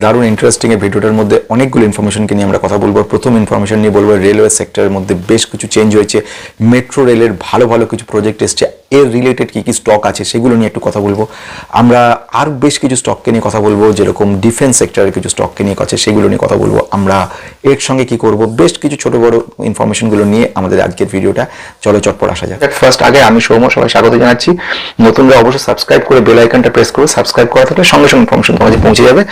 দারুণ ইন্টারেস্টিং এই ভিডিওটার মধ্যে অনেকগুলো ইনফরমেশনকে নিয়ে আমরা কথা বলব। প্রথম ইনফরমেশন নিয়ে বলব রেলওয়ে সেক্টরের মধ্যে বেশ কিছু চেঞ্জ হয়েছে। মেট্রো রেলের ভালো ভালো কিছু প্রজেক্ট এসছে। এর রিলেটেড কি কি স্টক আছে সেগুলো নিয়ে একটু কথা বলব। আমরা আর বেশ কিছু স্টককে নিয়ে কথা বলব, যেরকম ডিফেন্স সেক্টরের কিছু স্টককে নিয়ে আছে সেগুলো নিয়ে কথা বলব। আমরা এর সঙ্গে কি করব? বেশ কিছু ছোট বড় ইনফরমেশনগুলো নিয়ে আমাদের আজকের ভিডিওটা চলো চটপট আসা যাক। ফার্স্ট আগে আমি সৌম্য সবাই স্বাগত জানাচ্ছি। নতুনরা অবশ্যই সাবস্ক্রাইব করে বেল আইকনটা প্রেস করে সাবস্ক্রাইব করা থাকলে সঙ্গে সঙ্গে ইনফরমেশন তোমাদের পৌঁছে যাবে।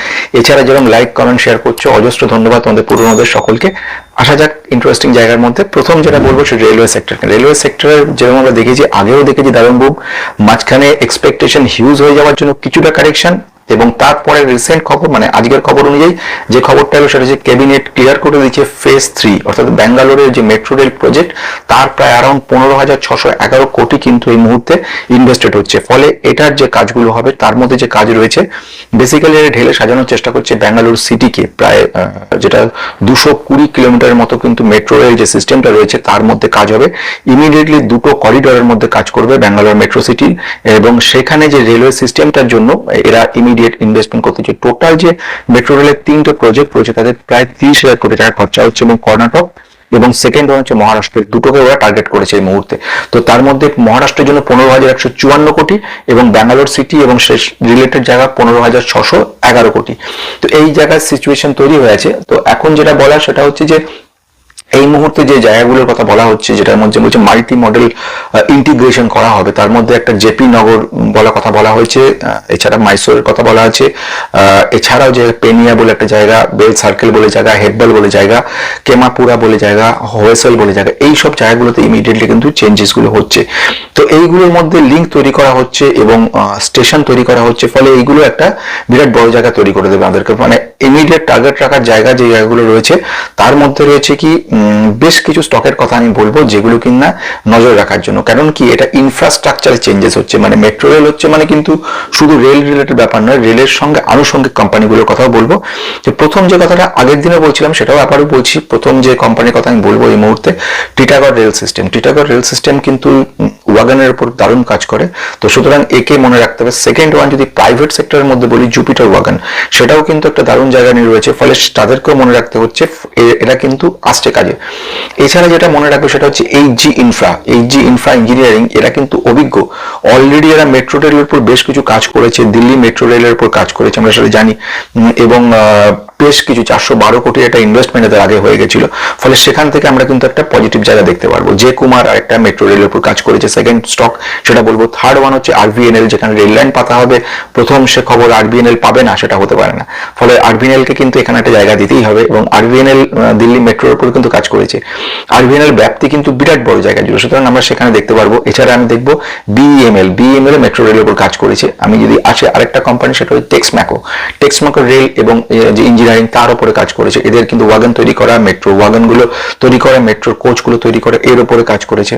এছাড়া যেরকম লাইক কমেন্ট শেয়ার করছ, অজস্র ধন্যবাদ তোমাদের পুরোনোদের সকলকে। আসা যাক। ইন্টারেস্টিং জায়গার মধ্যে প্রথম যেটা বলব সেটা রেলওয়ে সেক্টর রেলওয়ে সেক্টরের যেরকম আমরা দেখেছি, আগেও দেখেছি দারুণ বুক, মাঝখানে এক্সপেকটেশন হিউজ হয়ে যাওয়ার জন্য কিছুটা কারেকশন এবং তারপরে রিসেন্ট খবর মানে আজকের খবর অনুযায়ী যে খবরটা হলো সেটা হচ্ছে ক্যাবিনেট ক্লিয়ার করে দিচ্ছে ফেজ থ্রি অর্থাৎ ব্যাঙ্গালোরের যে মেট্রো রেল প্রজেক্ট তার প্রায় অ্যারাউন্ড পনেরো হাজার ছশো এগারো কোটি কিন্তু এই মুহূর্তে ইনভেস্টেড হচ্ছে। ফলে এটার যে কাজগুলো হবে, তার মধ্যে যে কাজ রয়েছে বেসিক্যালি এটা ঢেলে সাজানোর চেষ্টা করছে ব্যাঙ্গালোর সিটিকে প্রায় যেটা দুশো কুড়ি কিলোমিটারের মতো কিন্তু মেট্রো রেল যে সিস্টেমটা রয়েছে, তার মধ্যে কাজ হবে। ইমিডিয়েটলি দুটো করিডোরের মধ্যে কাজ করবে ব্যাঙ্গালোর মেট্রো সিটি এবং সেখানে যে রেলওয়ে সিস্টেমটার জন্য, এরা ইমিডিয়েট ইনভেস্টমেন্ট করতে চাই টোটাল যে মেট্রো রেলের তিনটে প্রজেক্ট রয়েছে, তাদের প্রায় তিরিশ হাজার কোটি টাকা খরচা হচ্ছে এবং কর্ণাটক এবং সেকেন্ড হচ্ছে মহারাষ্ট্রের। দুটোকে ওরা টার্গেট করেছে এই মুহূর্তে। তো তার মধ্যে মহারাষ্ট্রের জন্য পনেরো হাজার একশো চুয়ান্ন কোটি এবং ব্যাঙ্গালোর সিটি এবং শেষ রিলেটেড জায়গা পনেরো হাজার ছশো এগারো কোটি। তো এই জায়গার সিচুয়েশন তৈরি হয়েছে। তো এখন যেটা বলা সেটা হচ্ছে যে এই মুহূর্তে যে জায়গাগুলোর কথা বলা হচ্ছে, যেটার মধ্যে বলছে মাল্টি মডেল ইন্টিগ্রেশন করা হবে, তার মধ্যে একটা জেপি নগর বলা কথা বলা হয়েছে এছাড়া মাইসোরের কথা বলা আছে এছাড়াও যে পেনিয়া বলে একটা জায়গা, বেল সার্কেল বলে জায়গা, হেডবল বলে জায়গা, কেমাপুরা বলে জায়গা, হোয়েসেল বলে জায়গা, এই সব জায়গাগুলোতে ইমিডিয়েটলি কিন্তু চেঞ্জেসগুলো হচ্ছে। তো এইগুলোর মধ্যে লিঙ্ক তৈরি করা হচ্ছে এবং স্টেশন তৈরি করা হচ্ছে, ফলে এইগুলো একটা বিরাট বড় জায়গা তৈরি করে দেবে আমাদেরকে। মানে ইমিডিয়েট টার্গেট রাখার জায়গা যে জায়গাগুলো রয়েছে, তার মধ্যে রয়েছে কি বেশ কিছু স্টকের কথা আমি বলব যেগুলো কিনা নজর রাখার জন্য। কারণ কি, এটা ইনফ্রাস্ট্রাকচার চেঞ্জেস হচ্ছে মানে মেট্রো রেল হচ্ছে মানে কিন্তু শুধু রেল রিলেটেড ব্যাপার নয় রেলের সঙ্গে আনুষঙ্গিক কোম্পানিগুলোর কথাও বলব। যে প্রথম যে কথাটা আগের দিনে বলছিলাম, সেটাও আবারও বলছি, প্রথম যে কোম্পানির কথা আমি বলব এই মুহূর্তে Titagarh rail system Titagarh rail system কিন্তু ওয়াগানের উপর দারুণ কাজ করে। তো সুতরাং একে মনে রাখতে হবে। সেকেন্ড ওয়ান যদি প্রাইভেট সেক্টরের মধ্যে বলি জুপিটার ওয়াগান সেটাও কিন্তু একটা দারুণ জায়গা নিয়ে রয়েছে। ফলে তাদেরকেও মনে রাখতে হচ্ছে এরা কিন্তু আসছে কাজে। এছাড়া যেটা মনে রাখবে সেটা হচ্ছে H G Infra H G Infra Engineering এরা কিন্তু অভিজ্ঞ। অলরেডি এরা মেট্রো রেলের উপর বেশ কিছু কাজ করেছে। দিল্লি মেট্রো রেলের উপর কাজ করেছে, আমরা সেটা জানি। এবং বেশ কিছু চারশো বারো কোটি একটা ইনভেস্টমেন্ট এদের আগে হয়ে গেছিল। ফলে সেখান থেকে আমরা কিন্তু একটা পজিটিভ জায়গা দেখতে পারব। যে কুমার আর একটা মেট্রো রেলের উপর কাজ করেছে সেকেন্ড স্টক সেটা বলব। থার্ড ওয়ান হচ্ছে আরবিএনএল যেখানে রেল লাইন পাতা হবে। প্রথম সে খবর আরবিএনএল পাবে না, সেটা হতে পারে না। ফলে আরবিএনএল কে কিন্তু এখানে একটা জায়গা দিতেই হবে এবং আরবিএনএল দিল্লি মেট্রোর উপর কিন্তু কাজ করেছে। আরবিএনএল ব্যাপ্তি কিন্তু বিরাট বড় জায়গা জুড়ে। সুতরাং আমরা সেখানে দেখতে পারব। এছাড়া আমি দেখব বিএমএল বিএমএল মেট্রো রেলের উপর কাজ করেছে। আমি যদি আসে আরেকটা কোম্পানি সেটা হচ্ছে টেক্সম্যাকো টেক্সম্যাকো রেল এবং যে ইঞ্জিনিয়ারিং তার উপরে কাজ করেছে। এদের কিন্তু ওয়াগন তৈরি করা মেট্রো ওয়াগনগুলো তৈরি করা মেট্রোর কোচগুলো তৈরি করা, এর উপরে কাজ করেছে।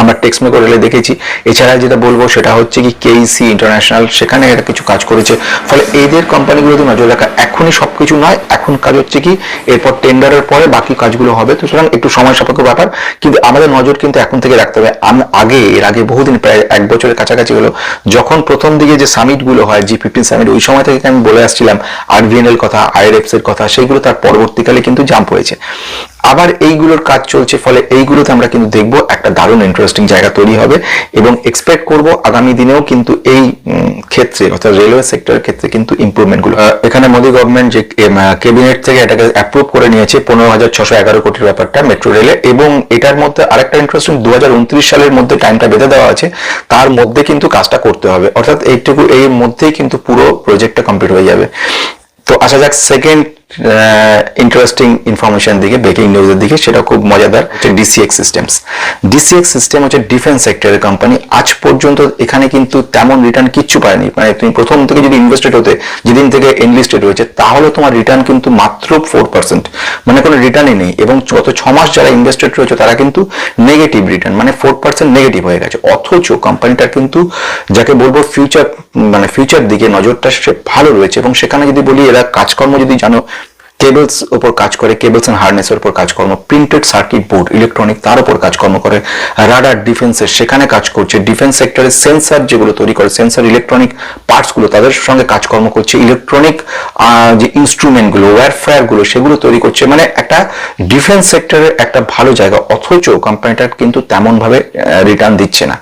আমরা টেক্সমেকো রেলে দেখেছি। এছাড়া যেটা বলব, সেটা হচ্ছে কি কেইসি ইন্টারন্যাশনাল সেখানে এরা কিছু কাজ করেছে। ফলে এদের কোম্পানিগুলোতে নজর রাখা এখনই সবকিছু নয় এখন কাজ হচ্ছে কি, এরপর টেন্ডারের পরে বাকি কাজগুলো হবে। তো সুতরাং একটু সময় সাপেক্ষ ব্যাপার, কিন্তু আমাদের নজর কিন্তু এখন থেকে রাখতে হবে। আমি, আগে, এর আগে বহুদিন, প্রায় এক বছরের কাছাকাছি হলো, যখন প্রথম দিকে যে সামিটগুলো হয় জি ফিফটিন সামিট ওই সময় থেকে আমি বলে আসছিলাম আরভিএনএল কথা আইআরএফস এর কথা সেইগুলো তার পরবর্তীকালে কিন্তু জাম্প হয়েছে। আবার এইগুলোর কাজ চলছে, ফলে এইগুলোতে আমরা কিন্তু দেখব একটা দারুণ ইন্টারেস্টিং জায়গা তৈরি হবে এবং এক্সপেক্ট করব আগামী দিনেও কিন্তু এই ক্ষেত্রে, অর্থাৎ রেলওয়ে সেক্টরের ক্ষেত্রে কিন্তু ইমপ্রুভমেন্টগুলো। এখানে মোদী গভর্নমেন্ট যে ক্যাবিনেট থেকে এটাকে অ্যাপ্রুভ করে নিয়েছে পনেরো হাজার ছশো এগারো কোটির ব্যাপারটা মেট্রো রেলে এবং এটার মধ্যে আরেকটা ইন্টারেস্টিং দু হাজার উনত্রিশ সালের মধ্যে টাইমটা বেঁধে দেওয়া আছে, তার মধ্যে কিন্তু কাজটা করতে হবে। অর্থাৎ এইটুকু এর মধ্যেই কিন্তু পুরো প্রজেক্টটা কমপ্লিট হয়ে যাবে। তো আসা যাক সেকেন্ড ইন্টারেস্টিং ইনফরমেশন দিকে ব্রেকিং নিউজের দিকে, সেটা খুব মজাদার। হচ্ছে ডিসিএক্স সিস্টেমস ডিসিএক্স সিস্টেম হচ্ছে ডিফেন্স সেক্টরের কোম্পানি আজ পর্যন্ত এখানে কিন্তু তেমন রিটার্ন কিচ্ছু পায়নি। মানে তুমি প্রথম থেকে যদি ইনভেস্টেড হতে, যেদিন থেকে এনলিস্টেড হয়েছে, তাহলে তোমার রিটার্ন কিন্তু মাত্র ফোর পার্সেন্ট মানে কোনো রিটার্নই নেই। এবং গত ছ মাস যারা ইনভেস্টেড রয়েছে, তারা কিন্তু নেগেটিভ রিটার্ন মানে ফোর পার্সেন্ট নেগেটিভ হয়ে গেছে। অথচ কোম্পানিটার কিন্তু যাকে বলব ফিউচার মানে ফিউচার দিকে নজরটা সে ভালো রয়েছে। এবং সেখানে যদি বলি, এরা কাজকর্ম যদি জানো কেবলস ওপর কাজ করে কেবলস এন্ড হার্নেসের উপর কাজকর্ম প্রিন্টেড সার্কিট বোর্ড ইলেকট্রনিক তার উপর কাজকর্ম করে রাডার ডিফেন্সের সেখানে কাজ করছে ডিফেন্স সেক্টরে সেন্সার যেগুলো তৈরি করে সেন্সার ইলেকট্রনিক পার্টসগুলো তাদের সঙ্গে কাজকর্ম করছে ইলেকট্রনিক যে ইনস্ট্রুমেন্টগুলো ওয়্যারফেয়ারগুলো সেগুলো তৈরি করছে মানে একটা ডিফেন্স সেক্টরের একটা ভালো জায়গা, অথচ কোম্পানিটা কিন্তু তেমনভাবে রিটার্ন দিচ্ছে না।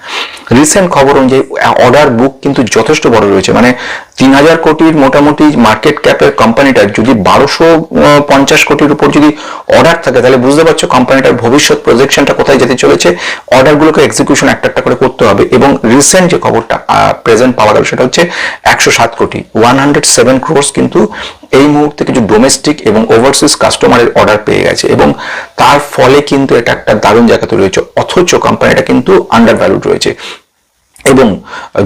রিসেন্ট খবর অনুযায়ী অর্ডার বুক কিন্তু যথেষ্ট বড় রয়েছে মানে তিন হাজার কোটির মোটামুটি মার্কেট ক্যাপের কোম্পানিটার যদি বারোশো পঞ্চাশ কোটির উপর যদি অর্ডার থাকে, তাহলে বুঝতে পারছ কোম্পানিটার ভবিষ্যৎ প্রজেকশনটা কোথায় যেতে চলেছে। অর্ডারগুলোকে এক্সিকিউশন একটা একটা করে করতে হবে এবং রিসেন্ট যে খবরটা প্রেজেন্ট পাওয়া গেল, সেটা হচ্ছে একশো সাত কোটি। ওয়ান হান্ড্রেড সেভেন ক্রোর্স কিন্তু এই মুহূর্তে কিছু ডোমেস্টিক এবং ওভারসিজ কাস্টমারের অর্ডার পেয়ে গেছে এবং তার ফলে কিন্তু এটা একটা দারুণ জায়গা তৈরি হয়েছে। অথচ কোম্পানিটা কিন্তু আন্ডার ভ্যালুড রয়েছে। এবং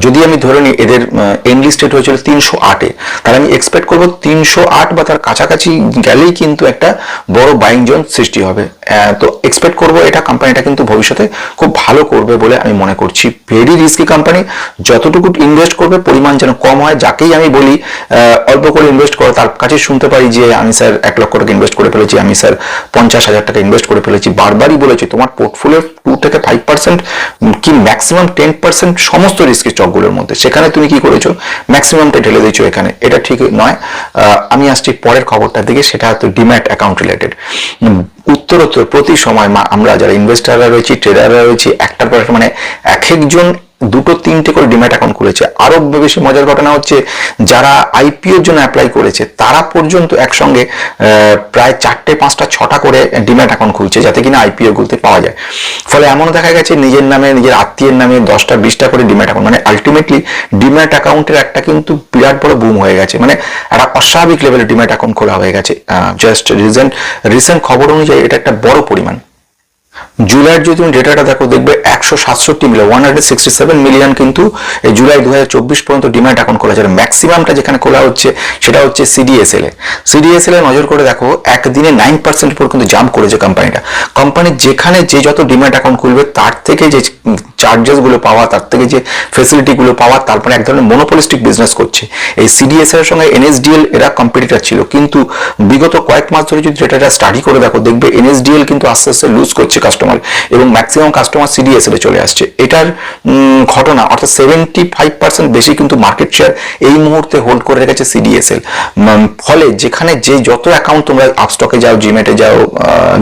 যদি আমি ধরে নিই এদের এনলিস্টেড হয়েছিল তিনশো আটে, তাহলে আমি এক্সপেক্ট করব তিনশো আট বা তার কাছাকাছি গেলেই কিন্তু একটা বড় বাইং জোন সৃষ্টি হবে। তো এক্সপেক্ট করব এটা কোম্পানিটা কিন্তু ভবিষ্যতে খুব ভালো করবে বলে আমি মনে করছি। ভেরি রিস্কি কোম্পানি যতটুকু ইনভেস্ট করবে, পরিমাণ যেন কম হয়, যাকেই আমি বলি অল্প করে ইনভেস্ট করো, তার কাছে শুনতে পারি যে আমি স্যার এক লক্ষ টাকা ইনভেস্ট করে ফেলেছি, আমি স্যার পঞ্চাশ হাজার টাকা ইনভেস্ট করে ফেলেছি। বারবারই বলেছি, তোমার পোর্টফোলিও টু থেকে ফাইভ পার্সেন্ট কি ম্যাক্সিমাম টেন পার্সেন্ট সমস্ত রিস্কের চকগুলোর মধ্যে। সেখানে তুমি কি করেছ? ম্যাক্সিমামটা ঢেলে দিয়েছ এখানে। এটা ঠিক নয়। আমি আসছি পরের খবরটার দিকে, সেটা হয়তো ডিম্যাট অ্যাকাউন্ট রিলেটেড উত্তরোত্তর প্রতি সময় আমরা যারা ইনভেস্টাররা রয়েছি ট্রেডাররা রয়েছি একটার পর একটা মানে এক একজন দুটো তিনটে করে ডিম্যাট অ্যাকাউন্ট খুলেছে। আরও বেশি মজার ঘটনা হচ্ছে, যারা আইপিওর জন্য অ্যাপ্লাই করেছে, তারা পর্যন্ত একসঙ্গে প্রায় চারটে, পাঁচটা, ছটা করে ডিম্যাট অ্যাকাউন্ট খুলছে, যাতে কিনা আইপিও গুলোতে পাওয়া যায়। ফলে এমনও দেখা গেছে, নিজের নামে, নিজের আত্মীয়ের নামে দশটা, বিশটা করে ডিম্যাট অ্যাকাউন্ট মানে আলটিমেটলি ডিম্যাট অ্যাকাউন্টের একটা কিন্তু বিরাট বড় বুম হয়ে গেছে। মানে একটা অস্বাভাবিক লেভেলের ডিম্যাট অ্যাকাউন্ট খোলা হয়ে গেছে। জাস্ট রিসেন্ট রিসেন্ট খবর অনুযায়ী এটা একটা বড় পরিমাণ। জুলাইয়ের যদি তুমি ডেটাটা দেখো, দেখবে একশো সাতষট্টি million one hundred sixty seven million কিন্তু এই জুলাই দু হাজার চব্বিশ পর্যন্ত ডিমান্ড অ্যাকাউন্ট খোলা যাবে ম্যাক্সিমামটা যেখানে খোলা হচ্ছে, সেটা হচ্ছে সিডিএসএল এ। সিডিএসএল এ নজর করে দেখো, একদিনে নাইন পার্সেন্ট উপর কিন্তু জাম্প করেছে কোম্পানিটা কোম্পানি যেখানে যে যত ডিমান্ড অ্যাকাউন্ট খুলবে, তার থেকে যে চার্জেসগুলো পাওয়া, তার থেকে যে ফেসিলিটি গুলো পাওয়া, তারপরে এক ধরনের মনোপলিস্টিক বিজনেস করছে। এই সিডিএসএল এর সঙ্গে এনএসডিএল এরা কম্পিটিটার ছিল। কিন্তু বিগত কয়েক মাস ধরে যদি ডেটাটা স্টাডি করে দেখো, দেখবে এনএসডিএল কিন্তু আস্তে আস্তে লুজ করছে। কাস্টমার এবং ম্যাক্সিমাম কাস্টমার সিডিএসএল এ চলে আসছে। এটার ঘটনা অর্থাৎ সেভেন্টি ফাইভ পার্সেন্ট বেশি কিন্তু মার্কেট শেয়ার এই মুহূর্তে হোল্ড করে রেখেছে সিডিএসএল ফলে যেখানে যে যত অ্যাকাউন্ট তোমরা আপস্টকে যাও জিমেটে যাও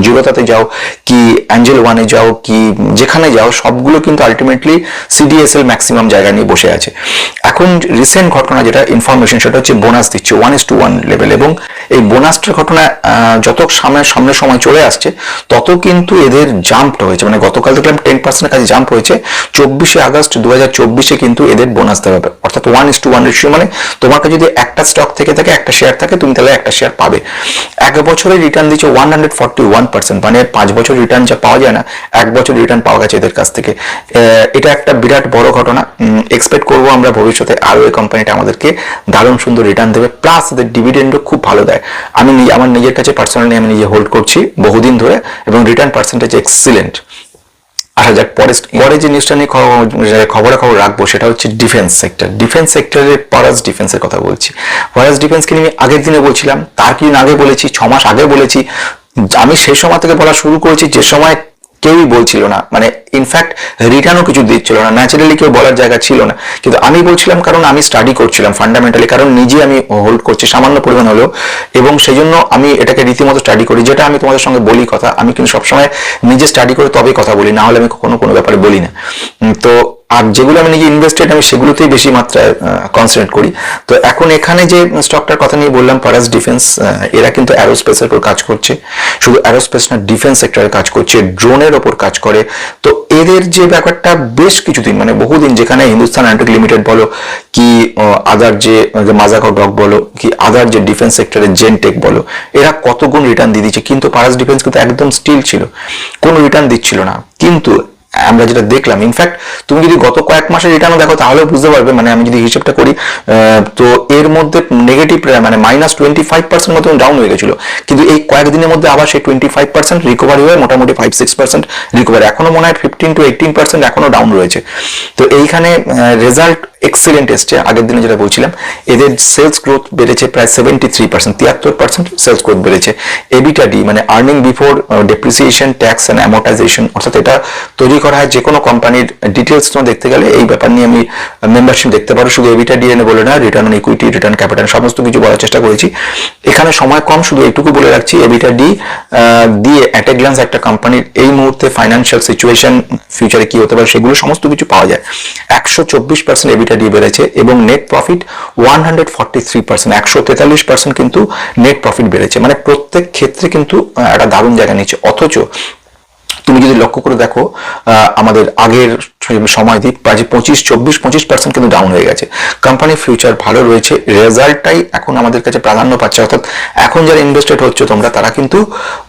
জিরোতাতে যাও, কি অ্যাঞ্জেল ওয়ানে যাও, কি যেখানে যাও, সবগুলো কিন্তু আলটিমেটলি সিডিএসএল ম্যাক্সিমাম জায়গা নিয়ে বসে আছে। এখন রিসেন্ট ঘটনা যেটা ইনফরমেশন সেটা হচ্ছে বোনাস দিচ্ছে one is to one level এবং এই বোনাসটার ঘটনা যত সামনে সামনের সময় চলে আসছে, তত কিন্তু এদের জাম্পটা হয়েছে। মানে গতকাল দেখলাম টেন পার্সেন্টের কাছে জাম্প হয়েছে। চব্বিশে আগস্ট দু হাজার চব্বিশে কিন্তু এদের বোনাস দেওয়া হবে। অর্থাৎ one is to one ratio মানে তোমার কাছে যদি একটা স্টক থেকে থাকে, একটা শেয়ার থাকে, তুমি তাহলে একটা শেয়ার পাবে। এক বছরের রিটার্ন দিচ্ছে one hundred forty one percent মানে পাঁচ বছর রিটার্ন যা পাওয়া যায় না, এক বছর রিটার্ন পাওয়া গেছে এদের কাছ থেকে। এটা একটা বিরাট বড় ঘটনা। এক্সপেক্ট করব আমরা ভবিষ্যতে আরও এই কোম্পানিটা আমাদেরকে দারুণ সুন্দর রিটার্ন দেবে। প্লাস এদের ডিভিডেন্ডও খুব ভালো দেয়। আমি আমার নিজের কাছে পার্সোনালি আমি নিজে হোল্ড করছি বহুদিন ধরে এবং রিটার্ন পার্সেন্টেজ এক্সিলেন্ট আসা যাক পরে পরে যে নিউজটা নিয়ে খবরে খবর রাখব সেটা হচ্ছে ডিফেন্স সেক্টর ডিফেন্স সেক্টরের পারাস ডিফেন্সের কথা বলছি। পারাস ডিফেন্সকে নিয়ে আগের দিনে বলছিলাম তার কিছুদিন আগে বলেছি ছ মাস আগে বলেছি। আমি সেই সময় থেকে বলা শুরু করেছি যে সময় কেউই বলছিল না। মানে ইনফ্যাক্ট রিটার্নও কিছু দিচ্ছিল না। ন্যাচারালি কেউ বলার জায়গা ছিল না। কিন্তু আমি বলছিলাম কারণ আমি স্টাডি করছিলাম ফান্ডামেন্টালি কারণ নিজে আমি হোল্ড করছি, সামান্য পরিমাণ হলেও। এবং সেই জন্য আমি এটাকে রীতিমতো স্টাডি করি, যেটা আমি তোমাদের সঙ্গে বলি কথা। আমি কিন্তু সবসময় নিজে স্টাডি করে তবেই কথা বলি, না হলে আমি কখনো কোনো ব্যাপারে বলি না। তো আর যেগুলো আমি নিজে ইনভেস্টেড আমি সেগুলোতেই বেশি মাত্রায় কনসেন্ট্রেট করি। তো এখন এখানে যে স্টকটার কথা নিয়ে বললাম পারাস ডিফেন্স এরা কিন্তু অ্যারোস্পেসের উপর কাজ করছে। শুধু অ্যারোস্পেস না ডিফেন্স সেক্টরে কাজ করছে ড্রোনের ওপর কাজ করে। তো এদের যে ব্যাপারটা বেশ কিছুদিন মানে বহুদিন যেখানে হিন্দুস্তান অ্যান্টিক লিমিটেড বলো, কি আদার যে মাজাকো ডক বলো, কি আদার যে ডিফেন্স সেক্টরের জেনটেক বলো, এরা কত গুণ রিটার্ন দিয়ে দিচ্ছে? কিন্তু পারাস ডিফেন্স কিন্তু একদম স্টিল ছিল। কোনো রিটার্ন দিচ্ছিল না। কিন্তু আমরা যেটা দেখলাম ইনফ্যাক্ট তুমি যদি গত কয়েক মাসের রিটার্নও দেখো তাহলেও বুঝতে পারবে মানে আমি যদি হিসেবটা করি তো এর মধ্যে নেগেটিভ মানে মাইনাস টোয়েন্টি ফাইভ পার্সেন্ট মতো ডাউন হয়ে গেছিল। কিন্তু এই কয়েকদিনের মধ্যে আবার সেই টোয়েন্টি ফাইভ পার্সেন্ট রিকভারি হয়ে মোটামুটি ফাইভ সিক্স পার্সেন্ট রিকভারি এখনও মনে হয় ফিফটিন টু এইটিন পার্সেন্ট এখনও ডাউন রয়েছে। তো এইখানে রেজাল্ট এক্সিলেন্ট এসছে, আগের দিনে যেটা বলছিলাম, এদের সেলস গ্রোথ বেড়েছে প্রায় সেভেন্টি থ্রি পার্সেন্ট তিয়াত্তর পার্সেন্ট সেলস গ্রোথ বেড়েছে। এবিটা ডি মানে earning before depreciation tax and amortisation অর্থাৎ এটা তৈরি করা হয় যে কোনো কোম্পানির ডিটেলস দেখতে গেলে এই ব্যাপার নিয়ে আমি মেম্বারশিপ দেখতে পারো। শুধু এবিটা ডি এনে বলে না return on equity return capital সমস্ত কিছু বলার চেষ্টা করেছি। এখানে সময় কম, শুধু এইটুকু বলে রাখছি। এবিটা ডি দিয়ে অ্যাট এ গ্লান্স একটা কোম্পানির এই মুহূর্তে ফাইন্যান্সিয়াল সিচুয়েশন ফিউচারে কি হতে পারে সেগুলো সমস্ত কিছু পাওয়া যায়। একশো চব্বিশ পার্সেন্ট এবিটা ডি বেড়েছে এবং net profit one hundred forty three percent একশো তেতাল্লিশ পার্সেন্ট কিন্তু নেট প্রফিট বেড়েছে। মানে প্রত্যেক ক্ষেত্রে কিন্তু একটা দারুণ জায়গা নিচ্ছে অথচ তুমি যদি লক্ষ্য করে দেখো আমাদের আগের সময় দিক প্রায় পঁচিশ, চব্বিশ, পঁচিশ পার্সেন্ট কিন্তু ডাউন হয়ে গেছে। কোম্পানির ফিউচার ভালো রয়েছে রেজাল্টটাই এখন আমাদের কাছে প্রাধান্য পাচ্ছে। অর্থাৎ এখন যারা ইনভেস্টেড হচ্ছে তোমরা, তারা কিন্তু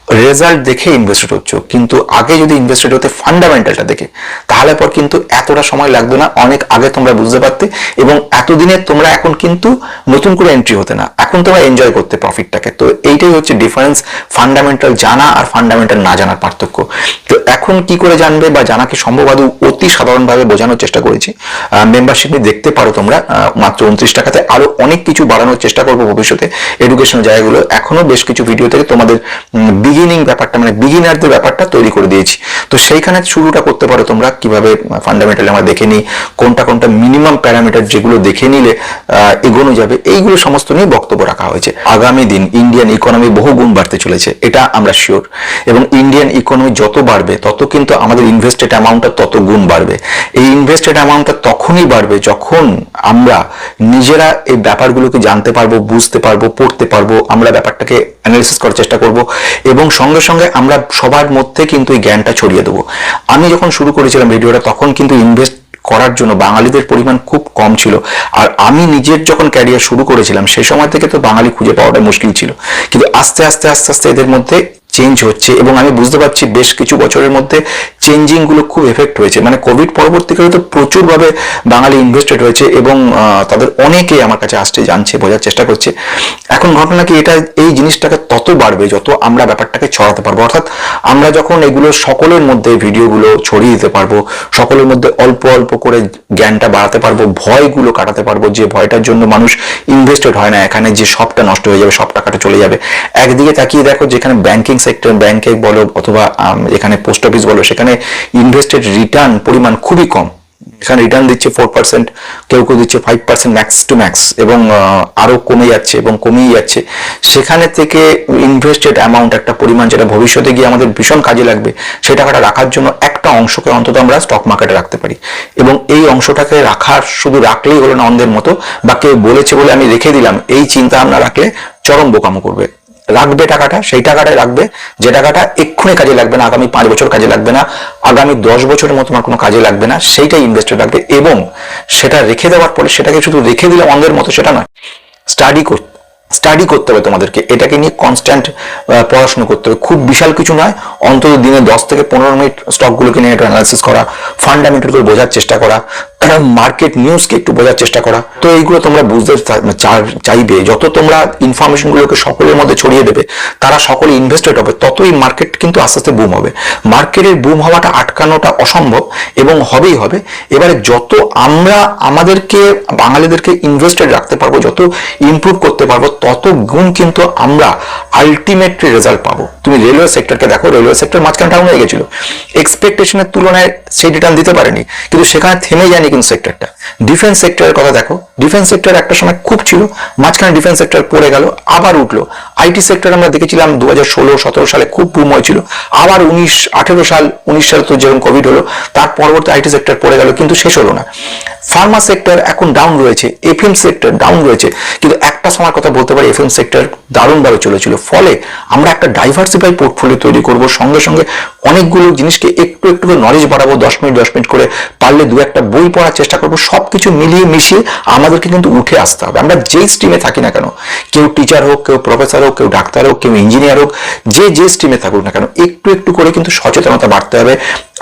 রেজাল্ট দেখে ইনভেস্টেড হচ্ছে, কিন্তু আগে যদি ইনভেস্টেড হতে ফান্ডামেন্টালটা দেখে, তাহলে পর কিন্তু এতটা সময় লাগবে না, অনেক আগে তোমরা বুঝতে পারতে, এবং এতদিনে তোমরা এখন কিন্তু নতুন করে এন্ট্রি হতে না, এখন তোমরা এনজয় করতে প্রফিটটাকে তো এইটাই হচ্ছে ডিফারেন্স ফান্ডামেন্টাল জানা আর ফান্ডামেন্টাল না জানার পার্থক্য। তো এখন কি করে জানবে বা জানাকে সম্ভব? আদৌ অতি সাধারণভাবে বোঝানোর চেষ্টা করেছি। মেম্বারশিপ নিয়ে দেখতে পারো তোমরা মাত্র উনত্রিশ টাকাতে। আরও অনেক কিছু বাড়ানোর চেষ্টা করব ভবিষ্যতে। এডুকেশন জায়গাগুলো, এখনও বেশ কিছু ভিডিও থেকে তোমাদের বিগিনিং ব্যাপারটা মানে বিগিনারদের ব্যাপারটা তৈরি করে দিয়েছি। তো সেইখানে শুরুটা করতে পারো তোমরা, কীভাবে ফান্ডামেন্টালি আমরা দেখে নিই, কোনটা কোনটা মিনিমাম প্যারামিটার যেগুলো দেখে নিলে এগোনো যাবে, এইগুলো সমস্ত নিয়ে বক্তব্য রাখা হয়েছে। আগামী দিন ইন্ডিয়ান ইকোনমি বহু গুণ বাড়তে চলেছে, এটা আমরা শিওর এবং ইন্ডিয়ান ইকোনমি যত বাড়বে, তত কিন্তু আমাদের ইনভেস্টেড অ্যামাউন্টটা তত গুণ বাড়বে। এই ইনভেস্টেড অ্যামাউন্টটা তখনই বাড়বে যখন আমরা নিজেরা এই ব্যাপারগুলোকে জানতে পারব, বুঝতে পারব, পড়তে পারব, আমরা ব্যাপারটাকে অ্যানালিসিস করার চেষ্টা করব। এবং সঙ্গে সঙ্গে আমরা সবার মধ্যে কিন্তু এই জ্ঞানটা ছড়িয়ে দেবো। আমি যখন শুরু করেছিলাম ভিডিওটা তখন কিন্তু ইনভেস্ট করার জন্য বাঙালিদের পরিমাণ খুব কম ছিল। আর আমি নিজের যখন ক্যারিয়ার শুরু করেছিলাম সেই সময় থেকে তো বাঙালি খুঁজে পাওয়াটা মুশকিল ছিল। কিন্তু আস্তে আস্তে আস্তে আস্তে এদের মধ্যে চেঞ্জ হচ্ছে এবং আমি বুঝতে পারছি বেশ কিছু বছরের মধ্যে চেঞ্জিংগুলো খুব এফেক্ট হয়েছে। মানে কোভিড পরবর্তীকালে তো প্রচুরভাবে বাঙালি ইনভেস্টেড হয়েছে এবং তাদের অনেকেই আমার কাছে আসছে, জানছে, বোঝার চেষ্টা করছে। এখন ঘটনা কি? এটা, এই জিনিসটাকে তত বাড়বে, যত আমরা ব্যাপারটাকে ছড়াতে পারব, অর্থাৎ আমরা যখন এগুলো সকলের মধ্যে ভিডিওগুলো ছড়িয়ে দিতে পারব, সকলের মধ্যে অল্প অল্প করে জ্ঞানটা বাড়াতে পারব, ভয়গুলো কাটাতে পারব, যে ভয়টার জন্য মানুষ ইনভেস্টেড হয় না, এখানে যে সবটা নষ্ট হয়ে যাবে, সব টাকাটা চলে যাবে। একদিকে তাকিয়ে দেখো যেখানে ব্যাংকিং সেক্টর ব্যাংকে বলো অথবা এখানে পোস্ট অফিস বলো, সেখানে ইনভেস্টেড রিটার্ন পরিমাণ খুবই কম। এখানে রিটার্ন দিচ্ছে ফোর পার্সেন্ট কেউ কেউ দিচ্ছে five percent max to max এবং আহ, আরও কমে যাচ্ছে এবং কমেই যাচ্ছে। সেখানে থেকে ইনভেস্টেড অ্যামাউন্ট একটা পরিমাণ যেটা ভবিষ্যতে গিয়ে আমাদের ভীষণ কাজে লাগবে সেই টাকাটা রাখার জন্য একটা অংশকে অন্তত আমরা স্টক মার্কেটে রাখতে পারি। এবং এই অংশটাকে রাখার শুধু রাখলেই হলো না অন্ধের মতো বা কেউ বলেছে বলে আমি রেখে দিলাম এই চিন্তা আমরা রাখলে চরম বোকামো করবে। রাখবে টাকাটা, সেই টাকাটাই রাখবে। যে টাকাটা এক্ষুনি কাজে লাগবে না, আগামী পাঁচ বছর কাজে লাগবে না, আগামী দশ বছরের মতো আমার কোনো কাজে লাগবে না, সেইটাই ইনভেস্টেড রাখবে এবং সেটা রেখে দেওয়ার পরে সেটাকে শুধু রেখে দিলে অন্ধের মতো সেটা নয় স্টাডি করতে স্টাডি করতে হবে তোমাদেরকে। এটাকে নিয়ে কনস্ট্যান্ট পড়াশোনা করতে হবে। খুব বিশাল কিছু নয়, অন্তত দিনে দশ থেকে পনেরো মিনিট স্টকগুলোকে নিয়ে একটু অ্যানালাইসিস করা ফান্ডামেন্টাল বোঝার চেষ্টা করা মার্কেট নিউজকে একটু বোঝার চেষ্টা করা। তো এইগুলো তোমরা বুঝতে চা- চাইবে। যত তোমরা ইনফরমেশন গুলোকে সকলের মধ্যে ছড়িয়ে দেবে, তারা সকলে ইনভেস্টেড হবে, ততই মার্কেট কিন্তু আস্তে আস্তে বুম হবে। মার্কেটের বুম হওয়াটা আটকানোটা অসম্ভব এবং হবেই হবে। এবারে যত আমরা আমাদেরকে, বাঙালিদেরকে ইনভেস্টেড রাখতে পারব, যত ইমপ্রুভ করতে পারব, তত গুণ কিন্তু আমরা আলটিমেটলি রেজাল্ট পাবো। তুমি রেলওয়ে সেক্টরকে দেখো রেলওয়ে সেক্টর মাঝখানে ডাউন হয়ে গেছিল। এক্সপেকটেশনের তুলনায় সেই রিটার্ন দিতে পারেনি, কিন্তু সেখানে থেমে যায়নি কিন্তু সেক্টরটা ডিফেন্স সেক্টরের কথা দেখো। ডিফেন্স সেক্টর একটা সময় খুব ছিল, মাঝখানে ডিফেন্স সেক্টর পড়ে গেল, আবার উঠল। আইটি সেক্টর আমরা দেখেছিলাম দু হাজার সালে খুব বুম হয়েছিল। আবার উনিশ, আঠেরো সাল, উনিশ সালে তো যেরকম কোভিড হলো, তার পরবর্তী আইটি সেক্টর পড়ে গেল, কিন্তু শেষ হলো না। ফার্মা সেক্টর এখন ডাউন রয়েছে এফএম সেক্টর ডাউন রয়েছে, কিন্তু একটা সময় কথা বলতে পারি এফএম সেক্টর দারুণভাবে চলেছিল। ফলে আমরা একটা ডাইভার্সিফাই পোর্টফোলিও তৈরি করব, সঙ্গে সঙ্গে অনেকগুলো জিনিসকে একটু একটু করে নলেজ বাড়াবো, দশ মিনিট দশ মিনিট করে পারলে দু একটা বই পড়ার চেষ্টা করব সব কিছু মিলিয়ে মিশিয়ে আমাদেরকে কিন্তু উঠে আসতে হবে। আমরা যেই স্ট্রিমে থাকি না কেন, কেউ টিচার হোক, কেউ প্রফেসর হোক, কেউ ডাক্তার হোক, কেউ ইঞ্জিনিয়ার হোক, যে যে স্ট্রিমে থাকুক না কেন, একটু একটু করে কিন্তু সচেতনতা বাড়তে হবে।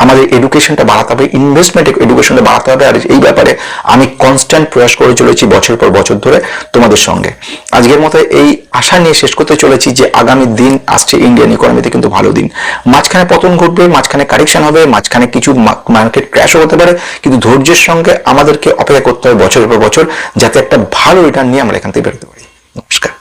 আমাদের এডুকেশনটা বাড়াতে হবে ইনভেস্টমেন্ট এডুকেশনটা বাড়াতে হবে। আর এই ব্যাপারে আমি কনস্ট্যান্ট প্রয়াস করে চলেছি বছর পর বছর ধরে তোমাদের সঙ্গে। আজকের মতো এই আশা নিয়ে শেষ করতে চলেছি যে আগামী দিন আসছে ইন্ডিয়ান ইকোনমিতে কিন্তু ভালো দিন। মাঝখানে পতন ঘটবে, মাঝখানে কারেকশন হবে, মাঝখানে কিছু মার্কেট ক্র্যাশও হতে পারে। কিন্তু ধৈর্যের সঙ্গে আমাদেরকে অপেক্ষা করতে হবে বছরের পর বছর, যাতে একটা ভালো রিটার্ন নিয়ে আমরা এখান থেকে বেরোতে পারি। নমস্কার।